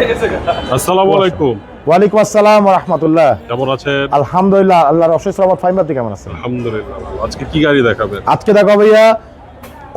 আসসালামু আলাইকুম। ওয়ালাইকুম আসসালাম রহমতুল্লাহ। কেমন আছেন? আলহামদুলিল্লাহ আল্লাহর অশেষ রহমত ফাইম আপনি কেমন আছেন? আলহামদুলিল্লাহ আজকে কি গাড়ি দেখাবেন? আজকে দেখো ভাইয়া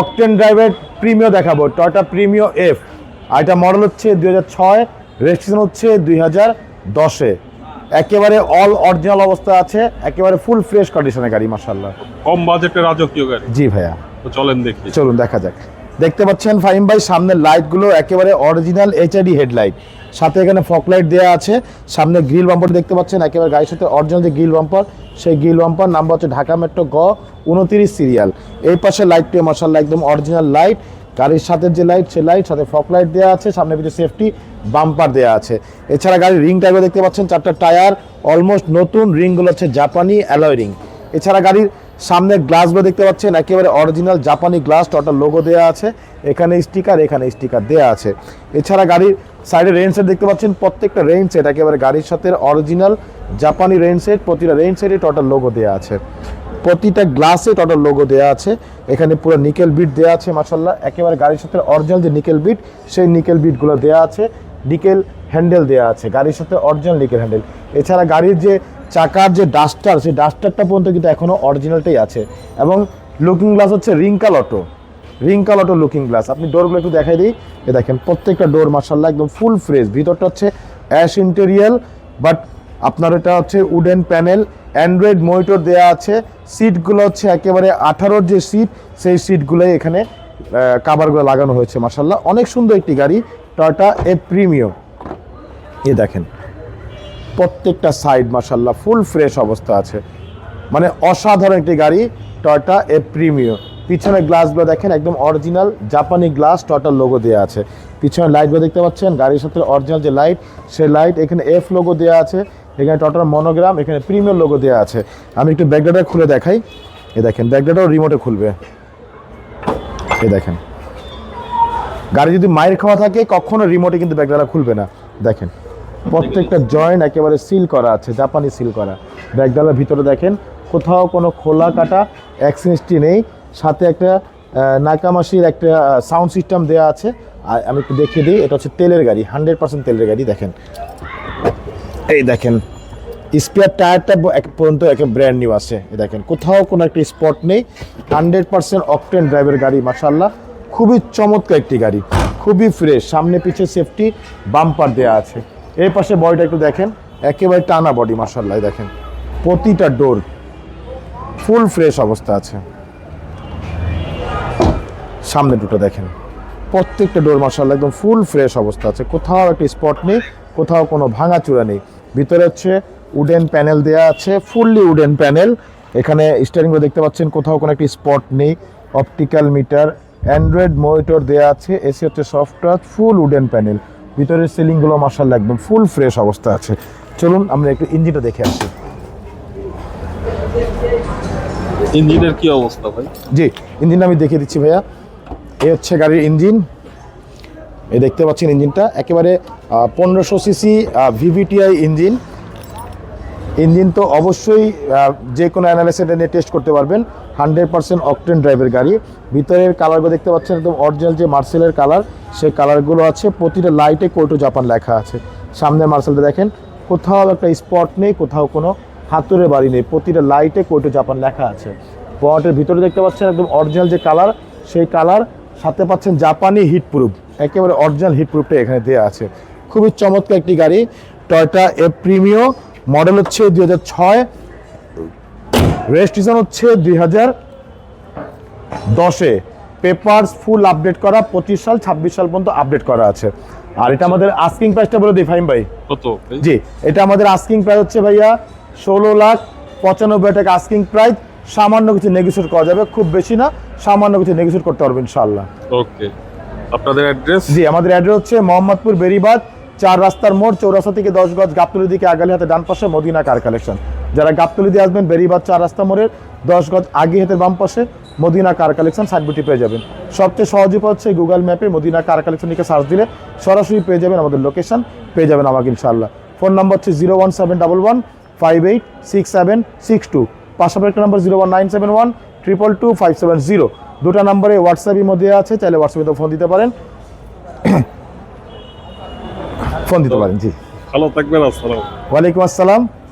অকটেন ড্রাইভের প্রিমিও দেখাবো টয়টা প্রিমিও এফ আর এটা মডেল হচ্ছে দুই হাজার ছয় রেজিস্ট্রেশন হচ্ছে দুই হাজার দশে। একেবারে অল অরিজিনাল অবস্থা আছে একেবারে ফুল ফ্রেশ কন্ডিশনের গাড়ি মাসাল্লাহ কম বাজেটের রাজকীয় গাড়ি। জি ভাইয়া। তো চলেন দেখি। চলুন দেখা যাক। দেখতে পাচ্ছেন ফাহিম ভাই, সামনের লাইটগুলো একেবারে অরিজিনাল এইচআইডি হেডলাইট সাথে এখানে ফক লাইট দেওয়া আছে, সামনে গ্রিল বাম্পার দেখতে পাচ্ছেন, একেবারে গাড়ির সাথে অরিজিনাল যে গ্রিল বাম্পার সেই গ্রিল বাম্পার নাম্বার হচ্ছে ঢাকা মেট্রো গ উনতিরিশ সিরিয়াল এই পাশে লাইটটি মার্শাল্লাহ একদম অরিজিনাল লাইট গাড়ির সাথে যে লাইট সে লাইট সাথে ফক লাইট দেওয়া আছে, সামনে পিছনে সেফটি বাম্পার দেওয়া আছে। এছাড়া গাড়ির রিং টাইপে দেখতে পাচ্ছেন, চারটা টায়ার অলমোস্ট নতুন রিংগুলো হচ্ছে জাপানি অ্যালয় রিং এছাড়া গাড়ির সামনের গ্লাসগুলো দেখতে পাচ্ছেন, একেবারে অরিজিনাল জাপানি গ্লাস টোটাল লোগো দেওয়া আছে। এখানে স্টিকার এখানে স্টিকার দেওয়া আছে। এছাড়া গাড়ির সাইডে রেঞ্জ সেট দেখতে পাচ্ছেন, প্রত্যেকটা রেঞ্জ সেট একেবারে গাড়ির সাথে অরিজিনাল জাপানি রেঞ্জ সেট প্রতিটা রেঞ্জ সেটে টোটাল লোগো দেওয়া আছে। প্রতিটা গ্লাসে টোটাল লোগো দেওয়া আছে। এখানে পুরো নিকেল বিট দেওয়া আছে মাসাল্লাহ একেবারে গাড়ির সাথে অরিজিনাল যে নিকেল বিট সেই নিকেল বিটগুলো দেওয়া আছে। নিকেল হ্যান্ডেল দেওয়া আছে, গাড়ির সাথে অরিজিনাল নিকেল হ্যান্ডেল এছাড়া গাড়ির যে চাকার যে ডাস্টার, সেই ডাস্টারটা পর্যন্ত কিন্তু এখনও অরিজিনালটাই আছে। এবং লুকিং গ্লাস হচ্ছে wrinkle auto. Wrinkle auto looking glass আপনি ডোরগুলো একটু দেখাই দিই। এ দেখেন, প্রত্যেকটা ডোর মার্শাল্লাহ একদম ফুল ফ্রেশ ভিতরটা হচ্ছে অ্যাশ ইন্টেরিয়াল বাট আপনার এটা হচ্ছে উডেন প্যানেল অ্যান্ড্রয়েড মনিটর দেওয়া আছে। সিটগুলো হচ্ছে একেবারে আঠারোর যে সিট সেই সিটগুলোই এখানে কাভারগুলো লাগানো হয়েছে মার্শাল্লাহ অনেক সুন্দর একটি গাড়ি টয়টা এ প্রিমিয়াম এ দেখেন প্রত্যেকটা সাইড মার্শাল্লাহ ফুল ফ্রেশ অবস্থা আছে। মানে অসাধারণ একটি গাড়ি টয়টা এ প্রিমিয় পিছনের গ্লাসগুলো দেখেন, একদম অরিজিনাল জাপানি গ্লাস টয়টার লোগো দেওয়া আছে। পিছনের লাইটগুলো দেখতে পাচ্ছেন, গাড়ির সাথে অরিজিনাল যে লাইট সেই লাইট এখানে এফ লোগো দেওয়া আছে, এখানে টটার মনোগ্রাম এখানে প্রিমিয়ার লোগো দেওয়া আছে। আমি একটু ব্যাকডাটা খুলে দেখাই। এ দেখেন ব্যাকডাটাও রিমোটে খুলবে। এ দেখেন। গাড়ি যদি মায়ের খাওয়া থাকে, কখনো রিমোটে কিন্তু ব্যাগডালা খুলবে না। দেখেন। প্রত্যেকটা জয়েন্ট একেবারে সিল করা আছে, জাপানি সিল করা। ব্যাগডালার ভিতরে দেখেন, কোথাও কোনো খোলা কাটা অ্যাক্সিডেন্টটি নেই। সাথে একটা নাকামাসির একটা সাউন্ড সিস্টেম দেওয়া আছে। আর আমি একটু দেখিয়ে দিই, এটা হচ্ছে তেলের গাড়ি হান্ড্রেড পার্সেন্ট তেলের গাড়ি, দেখেন। এই দেখেন স্পেয়ার টায়ারটা এক পর্যন্ত একে ব্র্যান্ড নিউ আছে। দেখেন, কোথাও কোনো একটা স্পট নেই। হান্ড্রেড পার্সেন্ট অকটেন ড্রাইভের গাড়ি মাসাল্লাহ খুবই চমৎকার একটি গাড়ি, খুবই ফ্রেশ সামনে পিছে সেফটি বাম্পার দেওয়া আছে। এই পাশে বডিটা একটু দেখেন, একেবারে টানা বডি মাসাল্লাহ দেখেন, প্রতিটা ডোর ফুল ফ্রেশ অবস্থা আছে। সামনে দুটো দেখেন, প্রত্যেকটা ডোর মার্শাল একদম ফুল ফ্রেশ অবস্থা আছে। কোথাও একটা স্পট নেই, কোথাও কোনো ভাঙাচূড়া নেই। ভিতরে হচ্ছে উডেন প্যানেল দেওয়া আছে, ফুললি উডেন প্যানেল। এখানে স্টারিংগুলো দেখতে পাচ্ছেন, কোথাও কোনো একটি স্পট নেই। অপটিক্যাল মিটার, অ্যান্ড্রয়েড মনিটর দেওয়া আছে, এসি হচ্ছে সফটওয়্যার, ফুল উডেন প্যানেল। ভিতরের সিলিংগুলো মার্শাল একদম ফুল ফ্রেশ অবস্থা আছে। চলুন আমরা একটু ইঞ্জিনটা দেখে আসি। ইঞ্জিনের কি অবস্থা ভাই? জি ইঞ্জিন আমি দেখে দিচ্ছি ভাইয়া। এই হচ্ছে গাড়ির ইঞ্জিন। এই দেখতে পাচ্ছেন ইঞ্জিনটা। একেবারে পনেরোশো সিসি ভিভিটিআই ইঞ্জিন। ইঞ্জিন তো অবশ্যই যে কোনো অ্যানালাইসিস নিয়ে টেস্ট করতে পারবেন। হান্ড্রেড পার্সেন্ট অকটেন ড্রাইভের গাড়ি। ভিতরের কালারগুলো দেখতে পাচ্ছেন, একদম অরিজিনাল যে মার্সেলের কালার, সেই কালারগুলো আছে। প্রতিটা লাইটে কোটো জাপান লেখা আছে। সামনে মার্সেলটা দেখেন, কোথাও একটা স্পট নেই, কোথাও কোনো হাতুড়ে বাড়ি নেই। প্রতিটা লাইটে কোটো জাপান লেখা আছে। বটের ভিতরে দেখতে পাচ্ছেন, একদম অরিজিনাল যে কালার, সেই কালার। সাথে পাচ্ছেন জাপানি হিট প্রুফ একেবারে অরিজিনাল হিট প্রুফটা এখানে দেওয়া আছে। খুবই চমৎকার একটি গাড়ি। টয়টা এ প্রিমিও মডেল হচ্ছে দুই হাজার ছয়। রেজিস্ট্রেশন হচ্ছে দুই হাজার দশে। পেপারস ফুল আপডেট করা পঁচিশ সাল ছাব্বিশ সাল পর্যন্ত আপডেট করা আছে। আর এটা আমাদের আস্কিং প্রাইসটা বলে দিই ফাইম ভাই। কত? জি এটা আমাদের আস্কিং প্রাইস হচ্ছে ভাইয়া ষোলো লাখ পঁচানব্বই টাকা আস্কিং প্রাইস সামান্য কিছু নেগোসিয়েট করা যাবে খুব বেশি না সামান্য কিছু নেগোসিয়েট করতে পারবেন ইনশাল্লাহ ওকে। আপনাদের অ্যাড্রেস জি আমাদের অ্যাড্রেস হচ্ছে মোহাম্মদপুর বেরিবাদ চার রাস্তার মোড় চৌরাস্তা থেকে দশ গজ গাবতলি দিকে আগালি হাতে ডান পাশে মদিনা কার কালেকশন যারা গাবতলি দিয়ে আসবেন বেরিবাদ চার রাস্তা মোড়ের দশ গজ আগে হাতের বাম পাশে মদিনা কার কালেকশন সাইডবিটি পেয়ে যাবেন। সবচেয়ে সহজ উপায় হচ্ছে গুগল ম্যাপে মদিনা কার কালেকশন লিখে সার্চ দিলে সরাসরি পেয়ে যাবেন আমাদের লোকেশন পেয়ে যাবেন আমাকে ইনশাল্লাহ ফোন নাম্বার হচ্ছে zero one seven double one five eight six seven six two. পাশাপাশি একটা number zero one nine seven one triple two five seven zero. দুটো নাম্বারে হোয়াটসঅ্যাপের মধ্যে আছে চাইলে হোয়াটসঅ্যাপে ফোন দিতে পারেন। ফোন দিতে পারেন জি। ভালো থাকবেন আসসালাম ওয়ালাইকুম আসসালাম।